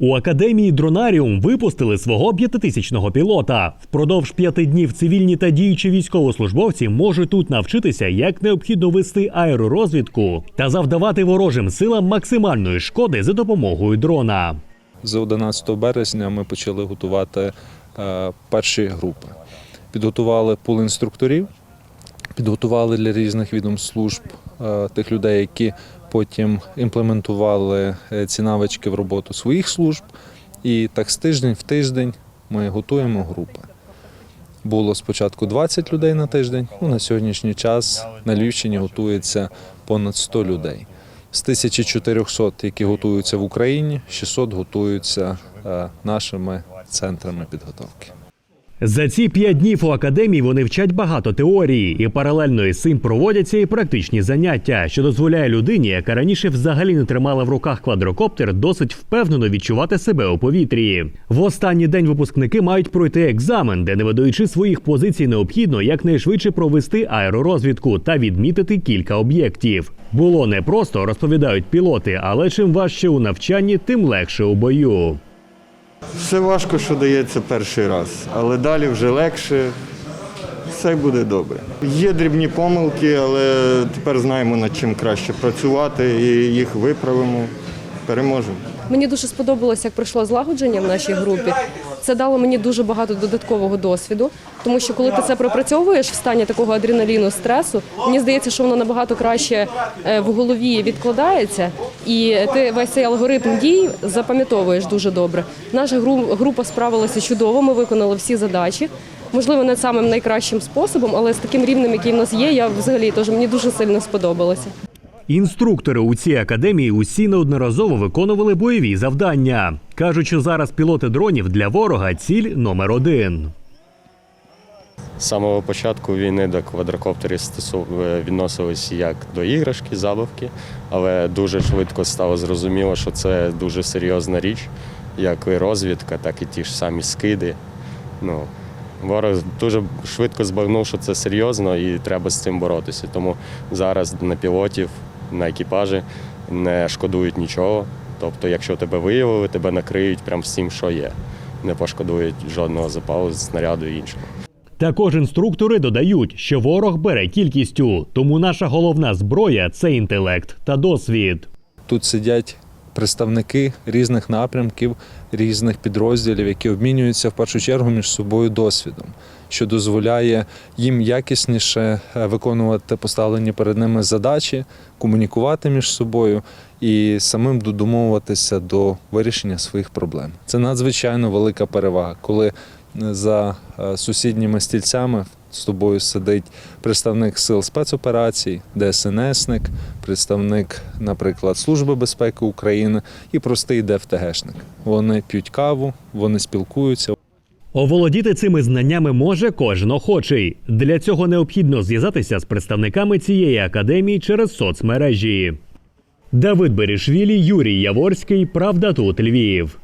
У академії Дронаріум випустили свого п'ятитисячного пілота. Впродовж п'яти днів цивільні та діючі військовослужбовці можуть тут навчитися, як необхідно вести аеророзвідку та завдавати ворожим силам максимальної шкоди за допомогою дрона. З 11 березня ми почали готувати е, перші групи. Підготували пул інструкторів, підготували для різних відомств служб е, тих людей, які потім імплементували е, ці навички в роботу своїх служб. І так з тиждень в тиждень ми готуємо групи. Було спочатку 20 людей на тиждень. Ну, на сьогоднішній час на Львівщині готується понад 100 людей. З 1400, які готуються в Україні, 600 готуються е, нашими центрами підготовки. За ці п'ять днів у академії вони вчать багато теорії, і паралельно із цим проводяться і практичні заняття, що дозволяє людині, яка раніше взагалі не тримала в руках квадрокоптер, досить впевнено відчувати себе у повітрі. В останній день випускники мають пройти екзамен, де не видаючи своїх позицій, необхідно якнайшвидше провести аеророзвідку та відмітити кілька об'єктів. Було непросто, розповідають пілоти, але чим важче у навчанні, тим легше у бою. Все важко, що дається перший раз, але далі вже легше. Все буде добре. Є дрібні помилки, але тепер знаємо над чим краще працювати і їх виправимо. Переможемо. Мені дуже сподобалося, як пройшло злагодження в нашій групі. Це дало мені дуже багато додаткового досвіду, тому що коли ти це пропрацьовуєш в стані такого адреналіну, стресу, мені здається, що воно набагато краще е, в голові відкладається, і ти весь цей алгоритм дій запам'ятовуєш дуже добре. Наша група справилася чудово. Ми виконали всі задачі. Можливо, не самим найкращим способом, але з таким рівнем, який в нас є, я взагалі теж мені дуже сильно сподобалося. Інструктори у цій академії усі неодноразово виконували бойові завдання. кажуть, що зараз пілоти дронів для ворога ціль номер один. З самого початку війни до квадрокоптерів е, відносились як до іграшки, забавки, але дуже швидко стало зрозуміло, що це дуже серйозна річ, як і розвідка, так і ті ж самі скиди. Ну, ворог дуже швидко збагнув, що це серйозно і треба з цим боротися. Тому зараз на пілотів, на екіпажі не шкодують нічого. Тобто, якщо тебе виявили, тебе накриють прям всім, що є. Не пошкодують жодного запалу, снаряду і іншого. Також інструктори додають, що ворог бере кількістю, тому наша головна зброя це інтелект та досвід. Тут сидять представники різних напрямків, різних підрозділів, які обмінюються в першу чергу між собою досвідом, що дозволяє їм якісніше е, виконувати поставлені перед ними задачі, комунікувати між собою і самим додумовуватися до вирішення своїх проблем. Це надзвичайно велика перевага, коли е, за е, сусідніми стільцями з тобою сидить представник сил спецоперацій, ДСНСник, представник, наприклад, Служби безпеки України і простий ДФТГшник. Вони п'ють каву, вони спілкуються, Оволодіти цими знаннями може кожен охочий. Для цього необхідно зв'язатися з представниками цієї академії через соцмережі. Давид Берішвілі, Юрій Яворський, Правда тут Львів.